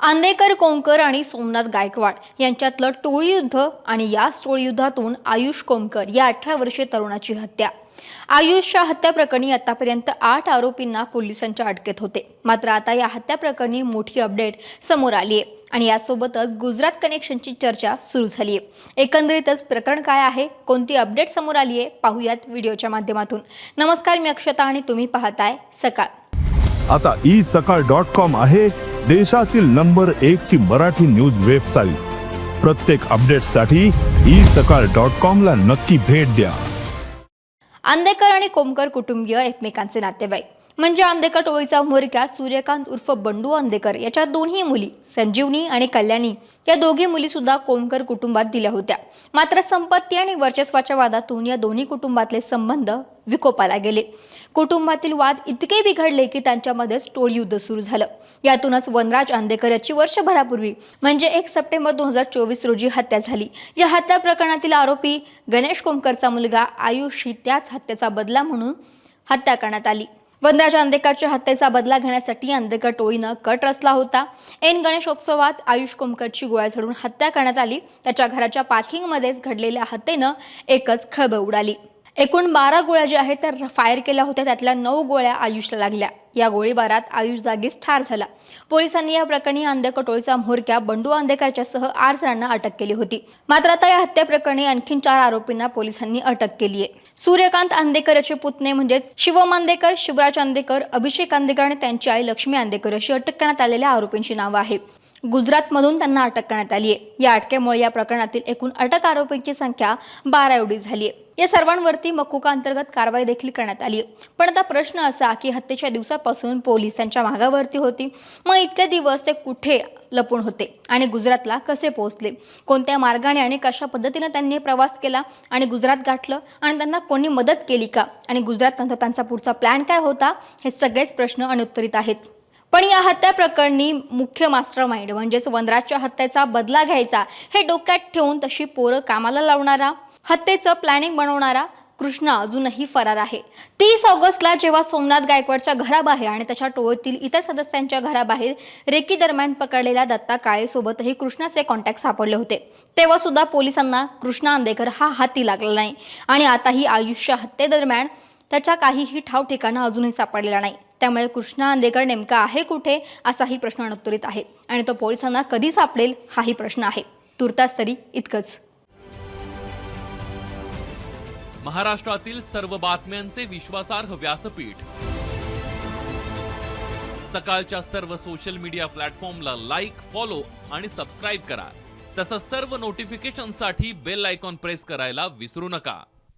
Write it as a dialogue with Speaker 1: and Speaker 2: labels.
Speaker 1: Andekar conquer आणि सोमनाथ गायकवाड यांच्यातलं टोळी युद्ध आणि या टोळी युद्धातून आयुष कोंकर या अठरा वर्षीय तरुणाची हत्या. आयुषच्या हत्या प्रकरणी आतापर्यंत आठ आरोपींना पोलिसांच्या अटकेत होते. मात्र आता या हत्या प्रकरणी मोठी अपडेट समोर आली आहे आणि यासोबतच गुजरात कनेक्शनची चर्चा सुरू झाली आहे एकंदरीतच प्रकरण काय आहे कोणती अपडेट समोर आली आहे पाहूयात व्हिडिओच्या माध्यमातून. नमस्कार मी अक्षता आणि तुम्ही पाहताय सकाळ.
Speaker 2: आता ई सकाळ डॉट कॉम आहे. देशातील नंबर एक ची मराठी न्यूज वेबसाईट. प्रत्येक अपडेटसाठी ई सकाळ डॉट कॉम ला नक्की भेट द्या.
Speaker 1: आंदेकर आणि कोमकर कुटुंबीय एकमेकांचे नातेवाईक. म्हणजे आंदेकर टोळीचा म्होरक्या सूर्यकांत उर्फ बंडू आंदेकर याच्या दोन्ही मुली संजीवनी आणि कल्याणी या दोघी मुली सुद्धा कोमकर कुटुंबात दिल्या होत्या. मात्र संपत्ती आणि वर्चस्वाच्या वादातून या दोन्ही कुटुंबातले संबंध विकोपाला गेले. कुटुंबातील वाद इतके बिघडले की त्यांच्यामध्येच टोळी युद्ध सुरू झालं. यातूनच वनराज आंदेकर याची वर्षभरापूर्वी म्हणजे एक सप्टेंबर दोन हजार चोवीस रोजी हत्या झाली. या हत्या प्रकरणातील आरोपी गणेश कोमकरचा मुलगा आयुष ही त्याच हत्येचा बदला म्हणून हत्या करण्यात आली. वनराज आंदेकरच्या हत्येचा बदला घेण्यासाठी आंदेकर टोळीनं कट रचला होता. ऐन गणेशोत्सवात आयुष कोमकरची गोळ्या झडून हत्या करण्यात आली. त्याच्या घराच्या पार्किंगमध्येच घडलेल्या हत्येनं एकच खळबळ उडाली. एकूण बारा गोळ्या ज्या आहेत त्या फायर केल्या होत्या. त्यातल्या नऊ गोळ्या आयुषला लागल्या. या गोळीबारात आयुष जागीच ठार झाला. पोलिसांनी या प्रकरणी आंदेकर टोळीचा म्होरक्या बंडू आंदेकरच्या सह आठ जणांना अटक केली होती. मात्र आता या हत्येप्रकरणी आणखी आणखीन चार आरोपींना पोलिसांनी अटक केली आहे सूर्यकांत आंदेकर याचे पुतणे म्हणजेच शिवम आंदेकर शिवराज आंदेकर अभिषेक आंदेकर आणि त्यांची आई लक्ष्मी आंदेकर अशी अटक करण्यात आलेल्या आरोपींची नावं आहेत. गुजरातमधून त्यांना अटक करण्यात आली आहे. या अटकेमुळे या प्रकरणातील एकूण अटक आरोपींची संख्या बारा एवढी झाली आहे. या सर्वांवरती मकुका अंतर्गत कारवाई देखील करण्यात आली आहे. पण आता प्रश्न असा की हत्येच्या दिवसापासून पोलीस त्यांच्या मागावरती होती. मग इतके दिवस ते कुठे लपून होते आणि गुजरातला कसे पोहोचले? कोणत्या मार्गाने आणि कशा पद्धतीने त्यांनी प्रवास केला आणि गुजरात गाठलं आणि त्यांना कोणी मदत केली का? आणि गुजरात त्यांचा पुढचा प्लॅन काय होता? हे सगळेच प्रश्न अनुत्तरित आहेत. पण या हत्या प्रकरणी मुख्य मास्टर माइंड म्हणजेच वनराजच्या हत्येचा बदला घ्यायचा हे डोक्यात ठेवून तशी पोरं कामाला लावणारा हत्येचं प्लॅनिंग बनवणारा कृष्णा अजूनही फरार आहे. तीस ऑगस्टला जेव्हा सोमनाथ गायकवाडच्या घराबाहेर आणि त्याच्या टोळीतील इतर सदस्यांच्या घराबाहेर रेकी दरम्यान पकडलेल्या दत्ता काळेसोबतही कृष्णाचे कॉन्टॅक्ट सापडले होते. तेव्हा सुद्धा पोलिसांना कृष्णा आंदेकर हा हाती लागला नाही आणि आताही आयुष्य हत्येदरम्यान त्याच्या काहीही ठाव ठिकाणा अजूनही सापडलेला नाही. त्यामुळे कृष्णा आंदेकर नेमका आहे कुठे असाही प्रश्न अनुत्तरित आहे. आणि तो पोलिसांना कधी सापडेल हाही प्रश्न आहे. तुर्तास तरी इतकंच.
Speaker 3: महाराष्ट्रातील सर्व बातम्यांचे विश्वासार्ह व्यासपीठ. सकाळच्या सर्व सोशल मीडिया प्लॅटफॉर्मला लाईक फॉलो आणि सबस्क्राईब करा. तसंच सर्व नोटिफिकेशनसाठी बेल आयकॉन प्रेस करायला विसरू नका.